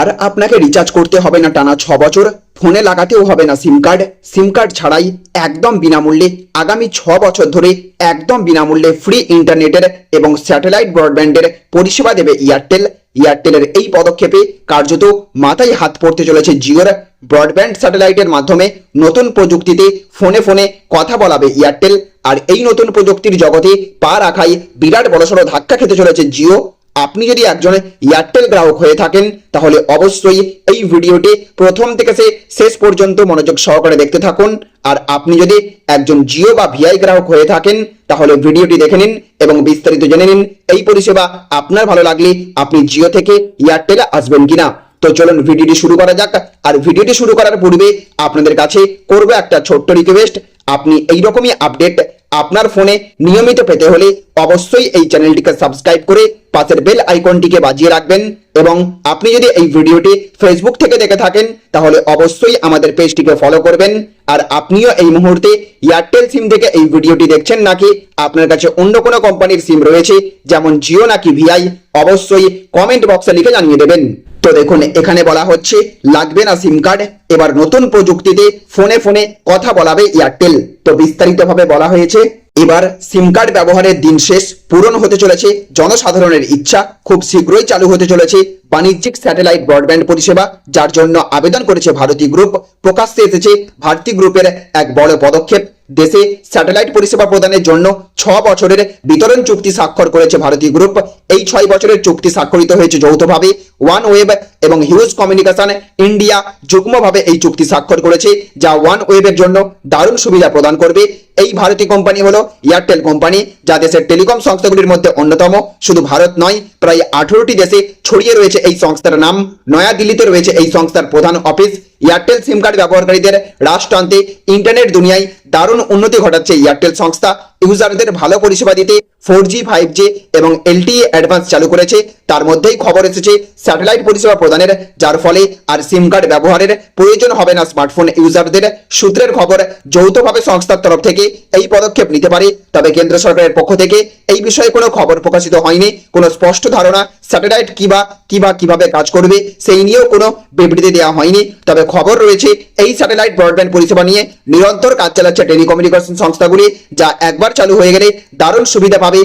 আর আপনাকে রিচার্জ করতে হবে না টানা ছ বছর। ফোনে লাগাতেও হবে না সিম কার্ড সিম কার্ড ছাড়াই একদম বিনামূল্যে, আগামী ছ বছর ধরে একদম বিনামূল্যে ফ্রি ইন্টারনেটের এবং স্যাটেলাইট ব্রডব্যান্ডের পরিষেবা দেবে এয়ারটেল এয়ারটেলের এই পদক্ষেপে কার্যত মাথায় হাত পড়তে চলেছে জিওর ব্রডব্যান্ড স্যাটেলাইটের মাধ্যমে। নতুন প্রযুক্তিতে ফোনে ফোনে কথা বলাবে এয়ারটেল আর এই নতুন প্রযুক্তির জগতে পা রাখায় বিরাট বড়সড় ধাক্কা খেতে চলেছে জিও আপনি যদি একজন এয়ারটেল গ্রাহক হয়ে থাকেন, তাহলে অবশ্যই এই ভিডিওটি প্রথম থেকে সে শেষ পর্যন্ত মনোযোগ সহকারে দেখতে থাকুন। আর আপনি যদি একজন জিও বা ভিআই গ্রাহক হয়ে থাকেন, তাহলে ভিডিওটি দেখে নিন এবং বিস্তারিত জেনে নিন এই পরিষেবা আপনার ভালো লাগলে আপনি জিও থেকে এয়ারটেলে আসবেন কিনা। তো চলুন ভিডিওটি শুরু করা যাক। আর ভিডিওটি শুরু করার পূর্বে আপনাদের কাছে করব একটা ছোট্ট রিকোয়েস্ট আপনি এই রকমই আপডেট আপনার ফোনে নিয়মিত পেতে হলে অবশ্যই এই চ্যানেলটিকে সাবস্ক্রাইব করে পাশের বেল আইকনটিকে বাজিয়ে রাখবেন এবং আপনি যদি এই ভিডিওটি ফেসবুক থেকে দেখে থাকেন, তাহলে অবশ্যই আমাদের পেজটিকে ফলো করবেন। আর আপনিও এই মুহূর্তে এয়ারটেল সিম থেকে এই ভিডিওটি দেখছেন নাকি, আপনার কাছে অন্য কোনো কোম্পানির সিম রয়েছে, যেমন জিও নাকি ভিআই অবশ্যই কমেন্ট বক্সে লিখে জানিয়ে দেবেন। তো দেখুন, এখানে বলা হচ্ছে, লাগবে না সিম কার্ড এবার নতুন প্রযুক্তিতে ফোনে ফোনে কথা বলাবে এয়ারটেল তো বিস্তারিতভাবে বলা হয়েছে এবার সিম কার্ড ব্যবহারের দিন শেষ, পূরণ হতে চলেছে, জনসাধারণের ইচ্ছা খুব শীঘ্রই চালু হতে চলেছে। বাণিজ্যিক স্যাটেলাইট ব্রডব্যান্ড পরিষেবা, যার জন্য আবেদন করেছে ভারতী গ্রুপ প্রকাশ্যে এসেছে ভারতী গ্রুপের এক বড় পদক্ষেপ। দেশে স্যাটেলাইট পরিষেবা প্রদানের জন্য ছ বছরের বিতরণ চুক্তি স্বাক্ষর করেছে ভারতী গ্রুপ এই ছয় বছরের চুক্তি স্বাক্ষরিত হয়েছে যৌথভাবে। ওয়ান ওয়েব এবং হিউজ কমিউনিকেশন ইন্ডিয়া যুগ্মভাবে এই চুক্তি স্বাক্ষর করেছে, যা ওয়ান ওয়েবের জন্য দারুণ সুবিধা প্রদান করবে। এই ভারতী কোম্পানি হলো এয়ারটেল কোম্পানি যা দেশের টেলিকম সংস্থাগুলির মধ্যে অন্যতম। শুধু ভারত নয়, প্রায় আঠেরোটি দেশে ছড়িয়ে রয়েছে এই সংস্থার নাম নয়াদিল্লিতে রয়েছে এই সংস্থার প্রধান অফিস। এয়ারটেল সিম কার্ড ব্যবহারকারীদের রাষ্ট্রান্তে ইন্টারনেট দুনিয়ায় দারুণ উন্নতি ঘটাচ্ছে এয়ারটেল সংস্থা। ইউজারদের ভালো পরিষেবা দিতে ফোর জি ফাইভ জি এবং এলটিএ অ্যাডভান্স চালু করেছে। তার মধ্যেই খবর এসেছে স্যাটেলাইট পরিষেবা প্রদানের, যার ফলে আর সিম কার্ড ব্যবহারের প্রয়োজন হবে না স্মার্টফোন ইউজারদের সূত্রের খবর, যৌথভাবে সংস্থার তরফ থেকে এই পদক্ষেপ নিতে পারে। তবে কেন্দ্র সরকারের পক্ষ থেকে এই বিষয়ে কোনো খবর প্রকাশিত হয়নি। কোনো স্পষ্ট ধারণা স্যাটেলাইট কিবা কিবা কীভাবে কাজ করবে, সেই নিয়েও কোনো বিবৃতি দেওয়া হয়নি। তবে খবর রয়েছে, এই স্যাটেলাইট ব্রডব্যান্ড পরিষেবা নিয়ে নিরন্তর কাজ চালাচ্ছে টেলিকমিউনিকেশন সংস্থাগুলি, যা একবার চালু হয়ে গেলে দারুণ সুবিধা পাবে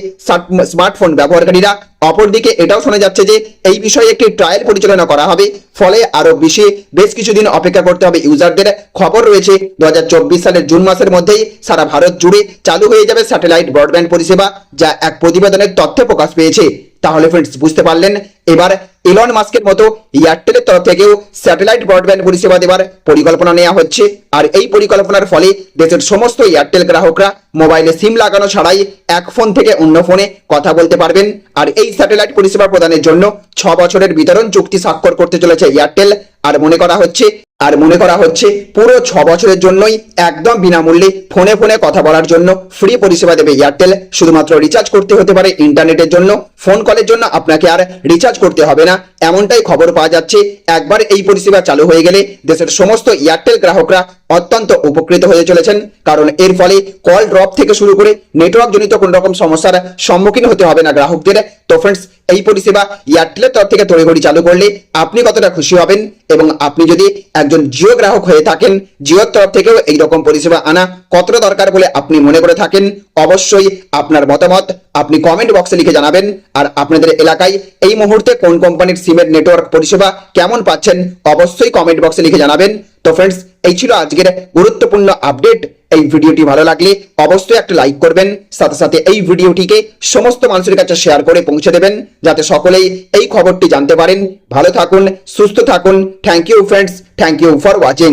স্মার্টফোন ব্যবহারকারীরা। অপরদিকে এটাও শোনা যাচ্ছে যে, এই বিষয়ে একটি ট্রায়াল পরিচালনা করা হবে, ফলে আরও বেশি, বেশ কিছুদিন অপেক্ষা করতে হবে ইউজারদের। খবর রয়েছে দু হাজার চব্বিশ সালের জুন মাসের মধ্যেই সারা ভারত জুড়ে চালু হয়ে যাবে স্যাটেলাইট ব্রডব্যান্ড পরিষেবা, যা এক প্রতিবেদনের তথ্যে প্রকাশ পেয়েছে। তাহলে ফ্রেন্ডস বুঝতে পারলেন? এবার এলন মাস্কের মতো এয়ারটেলের তরফ থেকেও স্যাটেলাইট ব্রডব্যান্ড পরিষেবা দেওয়ার পরিকল্পনা নেওয়া হচ্ছে। আর এই পরিকল্পনার ফলে দেশের সমস্ত এয়ারটেল গ্রাহকরা মোবাইলে সিম লাগানো ছাড়াই এক ফোন থেকে অন্য ফোনে কথা বলতে পারবেন। আর এই স্যাটেলাইট পরিষেবা প্রদানের জন্য ছ বছরের বিতরণ চুক্তি স্বাক্ষর করতে চলেছে এয়ারটেল আর মনে করা হচ্ছে আর মনে করা হচ্ছে পুরো ছ বছরের জন্যই একদম বিনামূল্যে ফোনে ফোনে কথা বলার জন্য ফ্রি পরিষেবা দেবে এয়ারটেল শুধুমাত্র রিচার্জ করতে হতে পারে ইন্টারনেটের জন্য। ফোন কলের জন্য আপনাকে আর রিচার্জ করতে হবে না। এমনটাই খবর পাওয়া যাচ্ছে। একবার এই পরিষেবা চালু হয়ে গেলে দেশের সমস্ত এয়ারটেল গ্রাহকরা অত্যন্ত উপকৃত হয়ে চলেছেন। কারণ এর ফলে কল ড্রপ থেকে শুরু করে নেটওয়ার্ক জনিত কোন রকম সমস্যার সম্মুখীন হতে হবে না গ্রাহকদের। তো ফ্রেন্ডস এই পরিষেবা এয়ারটেলের তরফ থেকে তড়িঘড়ি চালু করলে আপনি কতটা খুশি হবেন? এবং আপনি যদি একজন জিও গ্রাহক হয়ে থাকেন, জিওর তরফ থেকেও এই রকম পরিষেবা আনা কতটা দরকার বলে আপনি মনে করে থাকেন? অবশ্যই আপনার মতামত আপনি কমেন্ট বক্সে লিখে জানাবেন। আর আপনাদের এলাকায় এই মুহূর্তে কোন কোম্পানির সিমের নেটওয়ার্ক পরিষেবা কেমন পাচ্ছেন, অবশ্যই কমেন্ট বক্সে লিখে জানাবেন। তো ফ্রেন্ডস এই ছিল আজকের গুরুত্বপূর্ণ আপডেট এই ভিডিওটি ভালো লাগলে অবশ্যই একটা লাইক করবেন, সাথে সাথে এই ভিডিওটিকে সমস্ত মানুষের কাছে শেয়ার করে পৌঁছে দেবেন, যাতে সকলেই এই খবরটি জানতে পারেন। ভালো থাকুন, সুস্থ থাকুন। Thank you friends thank you for watching